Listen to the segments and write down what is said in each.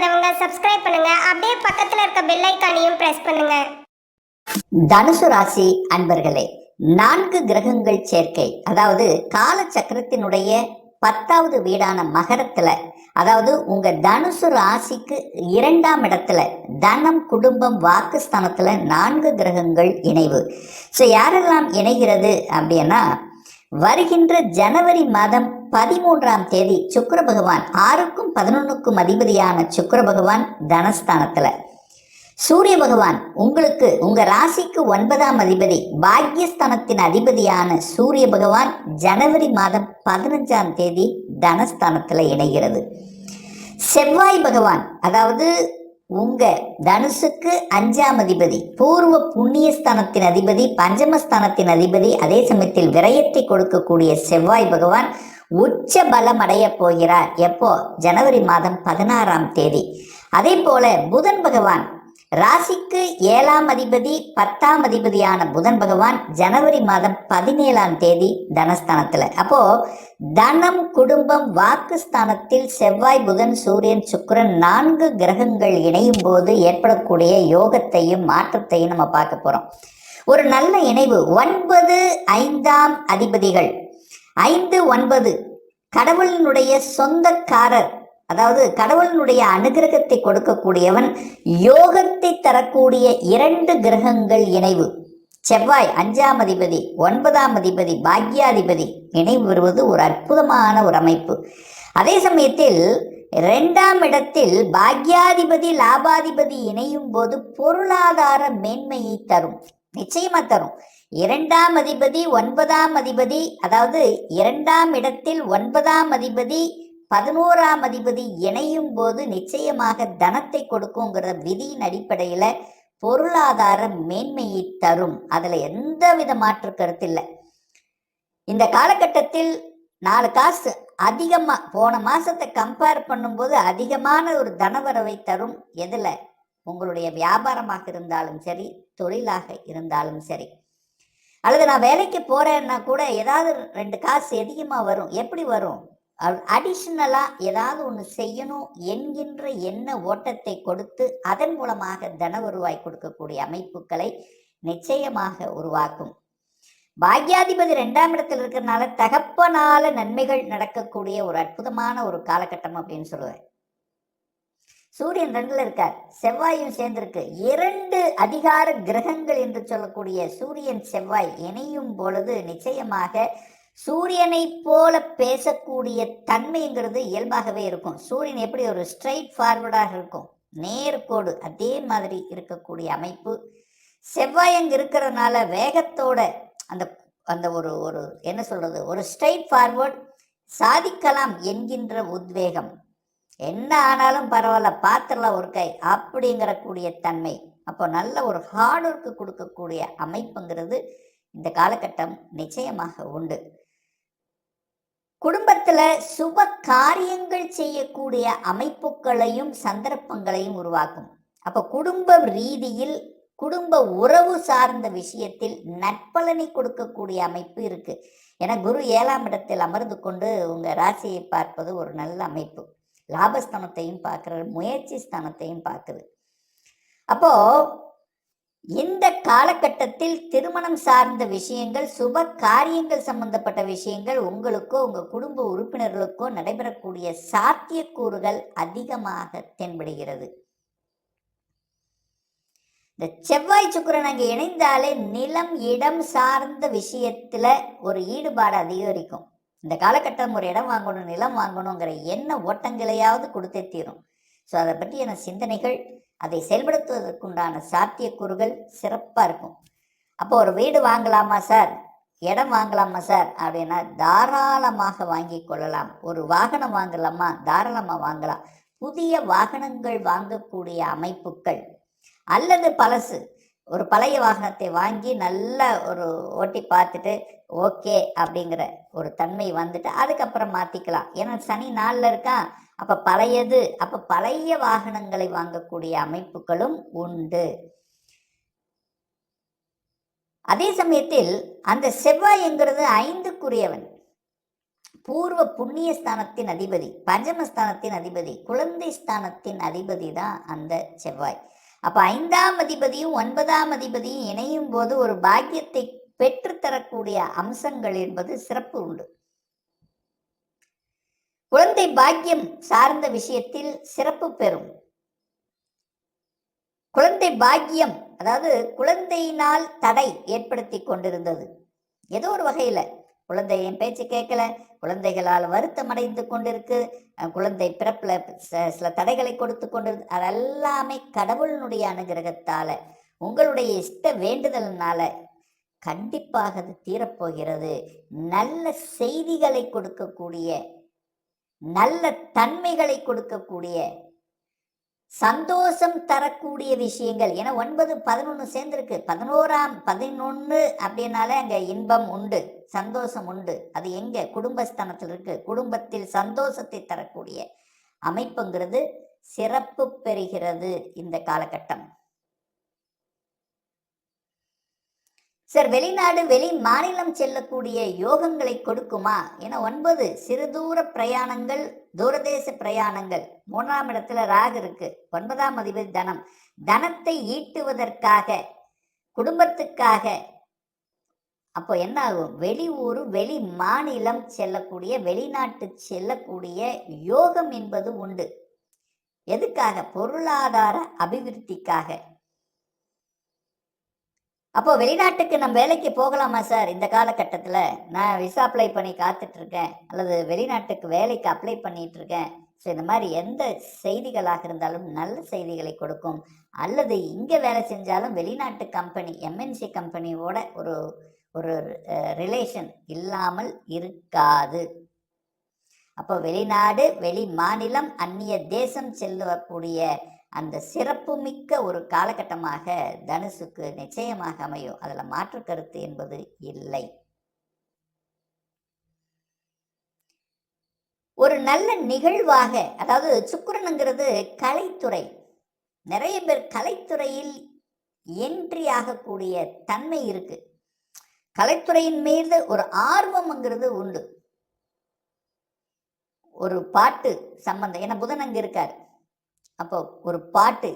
பண்ணாதவங்க சப்ஸ்கிரைப் பண்ணுங்க. அப்படியே பக்கத்துல இருக்க பெல் ஐக்கானையும் பிரஸ் பண்ணுங்க. தனுசு ராசி அன்பர்களே நான்கு கிரகங்கள் சேர்க்கை. அதாவது கால சக்கரத்தினுடைய பத்தாவது வீடான மகரத்துல அதாவது உங்க தனுசு ராசிக்கு இரண்டாம் இடத்துல தனம் குடும்பம் வாக்குஸ்தானத்துல நான்கு கிரகங்கள் இணைவு. ஸோ யாரெல்லாம் இணைகிறது அப்படின்னா வருகின்ற ஜனவரி மாதம் பதிமூன்றாம் தேதி சுக்கர பகவான் ஆறுக்கும் பதினொன்றுக்கும் அதிபதியான சுக்கர பகவான் தனஸ்தானத்தில். சூரிய பகவான் உங்களுக்கு உங்க ராசிக்கு ஒன்பதாம் அதிபதி பாக்யஸ்தானத்தின் அதிபதியான சூரிய பகவான் ஜனவரி மாதம் பதினஞ்சாம் தேதி தனஸ்தானத்தில் இணைகிறது. செவ்வாய் பகவான் அதாவது உங்க தனுசுக்கு அஞ்சாம் அதிபதி பூர்வ புண்ணியஸ்தானத்தின் அதிபதி பஞ்சமஸ்தானத்தின் அதிபதி அதே சமயத்தில் விரயத்தை கொடுக்கக்கூடிய செவ்வாய் பகவான் உச்ச பலம் அடைய போகிறார். எப்போ? ஜனவரி மாதம் பதினாறாம் தேதி. அதே போல புதன் பகவான் ராசிக்கு ஏழாம் அதிபதி பத்தாம் அதிபதியான புதன் பகவான் ஜனவரி மாதம் பதினேழாம் தேதி தனஸ்தானத்துல. அப்போ தனம் குடும்பம் வாக்குஸ்தானத்தில் செவ்வாய் புதன் சூரியன் சுக்கிரன் நான்கு கிரகங்கள் இணையும் போது ஏற்படக்கூடிய யோகத்தையும் மாற்றத்தையும் நம்ம பார்க்க போறோம். ஒரு நல்ல இணைவு. ஒன்பது ஐந்தாம் அதிபதிகள். ஐந்து ஒன்பது. கடவுளினுடைய சொந்தக்காரர் அதாவது கடவுளினுடைய அனுகிரகத்தை கொடுக்கக்கூடியவன் யோகத்தை தரக்கூடிய இரண்டு கிரகங்கள் இணைவு. செவ்வாய் அஞ்சாம் அதிபதி ஒன்பதாம் அதிபதி பாக்யாதிபதி இணைவு வருவது ஒரு அற்புதமான ஒரு அமைப்பு. அதே சமயத்தில் இரண்டாம் இடத்தில் பாக்யாதிபதி லாபாதிபதி இணையும் போது பொருளாதார மேன்மையை தரும் நிச்சயமா தரும். இரண்டாம் அதிபதி ஒன்பதாம் அதிபதி அதாவது இரண்டாம் இடத்தில் ஒன்பதாம் அதிபதி பதினோராம் அதிபதி இணையும் போது நிச்சயமாக தனத்தை கொடுக்குங்கிற விதியின் அடிப்படையில் பொருளாதார மேன்மையை தரும். அதில் எந்த வித மாற்று கருத்து இல்லை. இந்த காலகட்டத்தில் நாலு காசு அதிகமாக போன மாதத்தை கம்பேர் பண்ணும்போது அதிகமான ஒரு தனவரவை தரும் எதில்? உங்களுடைய வியாபாரமாக இருந்தாலும் சரி தொழிலாக இருந்தாலும் சரி. அல்லது நான் வேலைக்கு போறேன்னா கூட ஏதாவது ரெண்டு காசு அதிகமாக வரும். எப்படி வரும்? அடிஷ்னலாக ஏதாவது ஒன்று செய்யணும் என்கின்ற எண்ண ஓட்டத்தை கொடுத்து அதன் மூலமாக தன வருவாய் கொடுக்கக்கூடிய அமைப்புகளை நிச்சயமாக உருவாக்கும். பாக்யாதிபதி ரெண்டாம் இடத்தில் இருக்கிறனால தகப்பனால நன்மைகள் நடக்கக்கூடிய ஒரு அற்புதமான ஒரு காலகட்டம் அப்படின்னு சொல்லுவேன். சூரியன் ரெண்டுல இருக்கார். செவ்வாயும் சேர்ந்திருக்கு. இரண்டு அதிகார கிரகங்கள் என்று சொல்லக்கூடிய சூரியன் செவ்வாய் இணையும் பொழுது நிச்சயமாக சூரியனை போல பேசக்கூடிய தன்மைங்கிறது இயல்பாகவே இருக்கும். சூரியன் எப்படி ஒரு ஸ்ட்ரைட் ஃபார்வர்டாக இருக்கும்? நேர்கோடு அதே மாதிரி இருக்கக்கூடிய அமைப்பு. செவ்வாய் அங்கே இருக்கிறதுனால வேகத்தோட அந்த அந்த ஒரு ஒரு என்ன சொல்றது? ஒரு ஸ்ட்ரைட் ஃபார்வர்ட் சாதிக்கலாம் என்கின்ற உத்வேகம். என்ன ஆனாலும் பரவாயில்ல பார்த்துடலாம் ஒரு கை. அப்படிங்கிற கூடிய தன்மை. அப்போ நல்ல ஒரு ஹார்ட் ஒர்க்கு கொடுக்கக்கூடிய அமைப்புங்கிறது இந்த காலகட்டம் நிச்சயமாக உண்டு. குடும்பத்தில் சுப காரியங்கள் செய்யக்கூடிய அமைப்புகளையும் சந்தர்ப்பங்களையும் உருவாக்கும். அப்போ குடும்ப ரீதியில் குடும்ப உறவு சார்ந்த விஷயத்தில் நற்பலனை கொடுக்கக்கூடிய அமைப்பு இருக்குது ஏன்னா குரு ஏழாம் இடத்தில் அமர்ந்து கொண்டு உங்கள் ராசியை பார்ப்பது ஒரு நல்ல அமைப்பு. லாபஸ்தானத்தையும் பார்க்குறது முயற்சி ஸ்தானத்தையும் பார்க்குது அப்போ இந்த காலகட்டத்தில் திருமணம் சார்ந்த விஷயங்கள் சுப காரியங்கள் சம்பந்தப்பட்ட விஷயங்கள் உங்களுக்கோ உங்கள் குடும்ப உறுப்பினர்களுக்கோ நடைபெறக்கூடிய சாத்தியக்கூறுகள் அதிகமாக தென்படுகிறது. இந்த செவ்வாய் சுக்கிரன் அங்கே இணைந்தாலே நிலம் இடம் சார்ந்த விஷயத்தில் ஒரு ஈடுபாடு அதிகரிக்கும். இந்த காலகட்டம் ஒரு இடம் வாங்கணும் நிலம் வாங்கணுங்கிற என்ன ஓட்டங்களையாவது கொடுத்தே தீரும். ஸோ அதை பற்றியான சிந்தனைகள் அதை செயல்படுத்துவதற்குண்டான சாத்தியக்கூறுகள் சிறப்பாக இருக்கும். அப்போ ஒரு வீடு வாங்கலாமா சார்? இடம் வாங்கலாமா சார்? அப்படின்னா தாராளமாக வாங்கி கொள்ளலாம். ஒரு வாகனம் வாங்கலாமா? தாராளமாக வாங்கலாம். புதிய வாகனங்கள் வாங்கக்கூடிய அமைப்புகள் அல்லது பழசு ஒரு பழைய வாகனத்தை வாங்கி நல்ல ஒரு ஓட்டி பார்த்துட்டு ஓகே அப்படிங்கிற ஒரு தன்மை வந்துட்டு அதுக்கப்புறம் மாற்றிக்கலாம் ஏன்னா சனி நாளில் இருக்கான் அப்போ பழையது அப்போ பழைய வாகனங்களை வாங்கக்கூடிய அமைப்புகளும் உண்டு. அதே சமயத்தில் அந்த செவ்வாய்ங்கிறது ஐந்துக்குரியவன். பூர்வ புண்ணிய ஸ்தானத்தின் அதிபதி பஞ்சமஸ்தானத்தின் அதிபதி குழந்தை ஸ்தானத்தின் அதிபதி தான் அந்த செவ்வாய். அப்போ ஐந்தாம் அதிபதியும் ஒன்பதாம் அதிபதியும் இணையும் போது ஒரு பாக்கியத்தை பெற்றுத்தரக்கூடிய அம்சங்கள் என்பது சிறப்பு உண்டு. குழந்தை பாக்கியம் சார்ந்த விஷயத்தில் சிறப்பு பெறும். குழந்தை பாக்கியம் அதாவது குழந்தையினால் தடை ஏற்படுத்தி கொண்டிருந்தது. ஏதோ ஒரு வகையில் குழந்தை என் பேச்சு கேட்கல. குழந்தைகளால் வருத்தம் அடைந்து கொண்டிருக்கு. குழந்தை பிறப்பில் சில தடைகளை கொடுத்து கொண்டிருக்கு. அதெல்லாமே கடவுளினுடைய அனுகிரகத்தால் உங்களுடைய இஷ்ட வேண்டுதல்னால கண்டிப்பாக அது தீரப்போகிறது. நல்ல செய்திகளை கொடுக்கக்கூடிய நல்ல தன்மைகளை கொடுக்கக்கூடிய சந்தோஷம் தரக்கூடிய விஷயங்கள். ஏன்னா ஒன்பது பதினொன்று சேர்ந்துருக்கு. பதினோராம் பதினொன்று அப்படின்னாலே அங்கே இன்பம் உண்டு. சந்தோஷம் உண்டு. அது எங்கே? குடும்பஸ்தானத்தில் இருக்கு. குடும்பத்தில் சந்தோஷத்தை தரக்கூடிய அமைப்புங்கிறது சிறப்பு பெறுகிறது இந்த காலகட்டம். சார் வெளிநாடு வெளி மாநிலம் செல்லக்கூடிய யோகங்களை கொடுக்குமா? ஏன்னா ஒன்பது சிறு தூர பிரயாணங்கள் தூரதேச பிரயாணங்கள். மூணாம் இடத்துல ராகு இருக்கு. ஒன்பதாம் அதிபதி தனம். தனத்தை ஈட்டுவதற்காக குடும்பத்துக்காக. அப்போ என்ன ஆகும்? வெளியூர் வெளி மாநிலம் செல்லக்கூடிய வெளிநாட்டு செல்லக்கூடிய யோகம் என்பது உண்டு. எதுக்காக? பொருளாதார அபிவிருத்திக்காக. அப்போ வெளிநாட்டுக்கு நம்ம வேலைக்கு போகலாமா சார் இந்த காலகட்டத்தில்? நான் விசா அப்ளை பண்ணி காத்துட்டு இருக்கேன் அல்லது வெளிநாட்டுக்கு வேலைக்கு அப்ளை பண்ணிட்டு இருக்கேன் ஸோ இந்த மாதிரி எந்த செய்திகளாக இருந்தாலும் நல்ல செய்திகளை கொடுக்கும். அல்லது இங்கே வேலை செஞ்சாலும் வெளிநாட்டு கம்பெனி எம்என்சி கம்பெனியோட ஒரு ஒரு ரிலேஷன் இல்லாமல் இருக்காது. அப்போ வெளிநாடு வெளி மாநிலம் அந்நிய தேசம் செல்லக்கூடிய அந்த சிறப்பு மிக்க ஒரு காலகட்டமாக தனுசுக்கு நிச்சயமாக அமையும். அதில் மாற்று கருத்து என்பது இல்லை. ஒரு நல்ல நிகழ்வாக அதாவது சுக்கிரனுங்கிறது கலைத்துறை. நிறைய பேர் கலைத்துறையில் என்ட்ரி ஆகக்கூடிய தன்மை இருக்கு. கலைத்துறையின் மீது ஒரு ஆர்வம்ங்கிறது உண்டு. ஒரு பாட்டு சம்பந்தம் ஏன்னா புதன் அங்கே இருக்கார். அப்போ ஒரு பாட்டு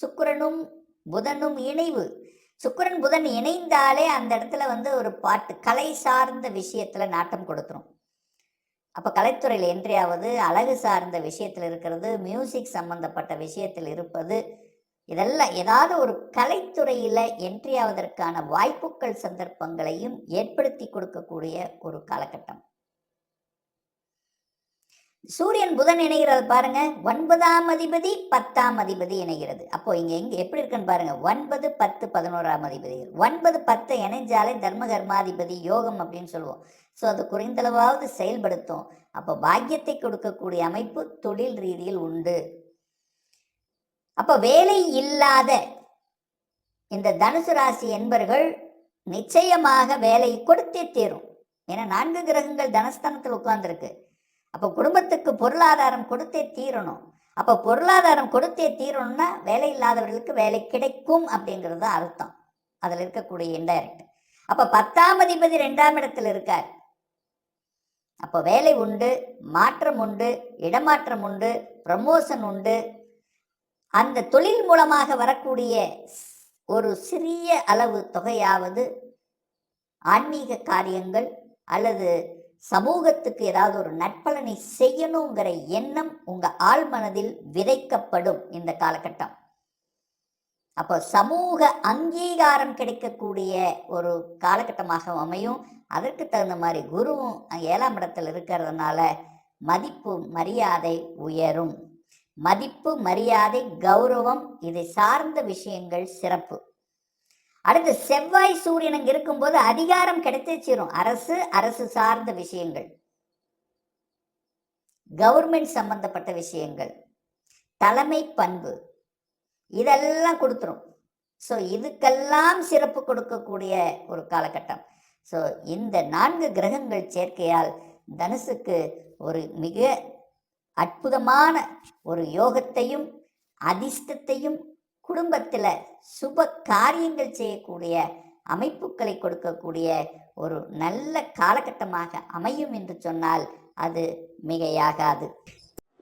சுக்கரனும் புதனும் இணைவு. சுக்கரன் புதன் இணைந்தாலே அந்த இடத்துல வந்து ஒரு பாட்டு கலை சார்ந்த விஷயத்துல நாட்டம் கொடுத்துரும். அப்போ கலைத்துறையில் என்ட்ரி அழகு சார்ந்த விஷயத்தில் இருக்கிறது மியூசிக் சம்பந்தப்பட்ட விஷயத்தில் இருப்பது இதெல்லாம் ஏதாவது ஒரு கலைத்துறையில் என்ட்ரி ஆவதற்கான வாய்ப்புகள் சந்தர்ப்பங்களையும் ஏற்படுத்தி கொடுக்கக்கூடிய ஒரு காலகட்டம். சூரியன் புதன் இணைகிறது பாருங்க. ஒன்பதாம் அதிபதி பத்தாம் அதிபதி இணைகிறது. அப்போ இங்க எங்க எப்படி இருக்குன்னு பாருங்க. ஒன்பது பத்து பதினோராம் அதிபதி. ஒன்பது பத்து இணைஞ்சாலே தர்ம கர்மாதிபதி யோகம் அப்படின்னு சொல்லுவோம். ஸோ அது குறைந்தளவாவது செயல்படுத்தும். அப்போ பாக்கியத்தை கொடுக்கக்கூடிய அமைப்பு தொழில் ரீதியில் உண்டு. அப்போ வேலை இல்லாத இந்த தனுசு ராசி என்பர்கள் நிச்சயமாக வேலை கொடுத்தே தீரும். ஏன்னா நான்கு கிரகங்கள் தனஸ்தானத்தில் உட்கார்ந்துருக்கு. அப்போ குடும்பத்துக்கு பொருளாதாரம் கொடுத்தே தீரணும். அப்போ பொருளாதாரம் கொடுத்தே தீரணும்னா வேலை இல்லாதவர்களுக்கு வேலை கிடைக்கும் அப்படிங்கிறது தான் அர்த்தம். அதில் இருக்கக்கூடிய இன்டைரக்ட் அப்போ பத்தாம் அதிபதி ரெண்டாம் இடத்தில் இருக்கார். அப்போ வேலை உண்டு மாற்றம் உண்டு இடமாற்றம் உண்டு ப்ரமோஷன் உண்டு. அந்த தொழில் மூலமாக வரக்கூடிய ஒரு சிறிய அளவு தொகையாவது ஆன்மீக காரியங்கள் அல்லது சமூகத்துக்கு ஏதாவது ஒரு நற்பலனை செய்யணுங்கிற எண்ணம் உங்க ஆள் மனதில் விதைக்கப்படும் இந்த காலகட்டம். அப்போ சமூக அங்கீகாரம் கிடைக்கக்கூடிய ஒரு காலகட்டமாக அமையும். அதற்கு தகுந்த மாதிரி குருவும் ஏழாம் இடத்தில் இருக்கிறதுனால மதிப்பு மரியாதை உயரும். மதிப்பு மரியாதை கௌரவம் இதை சார்ந்த விஷயங்கள் சிறப்பு. அடுத்து செவ்வாய் சூரியன் அங்கே இருக்கும்போது அதிகாரம் கிடைச்சிரும் அரசு அரசு சார்ந்த விஷயங்கள். கவர்மெண்ட் சம்பந்தப்பட்ட விஷயங்கள். தலைமை பண்பு. இதெல்லாம் கொடுத்துரும். ஸோ இதுக்கெல்லாம் சிறப்பு கொடுக்கக்கூடிய ஒரு காலகட்டம். ஸோ இந்த நான்கு கிரகங்கள் சேர்க்கையால் தனுசுக்கு ஒரு மிக அற்புதமான ஒரு யோகத்தையும் அதிர்ஷ்டத்தையும் குடும்பத்தில் சுப காரியங்கள் செய்யக்கூடிய அமைப்புகளை கொடுக்கக்கூடிய ஒரு நல்ல காலகட்டமாக அமையும் என்று சொன்னால் அது மிகையாகாது.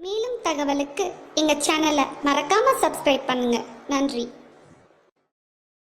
மேலும் தகவலுக்கு எங்கள் சேனலை மறக்காமல் சப்ஸ்கிரைப் பண்ணுங்கள் நன்றி.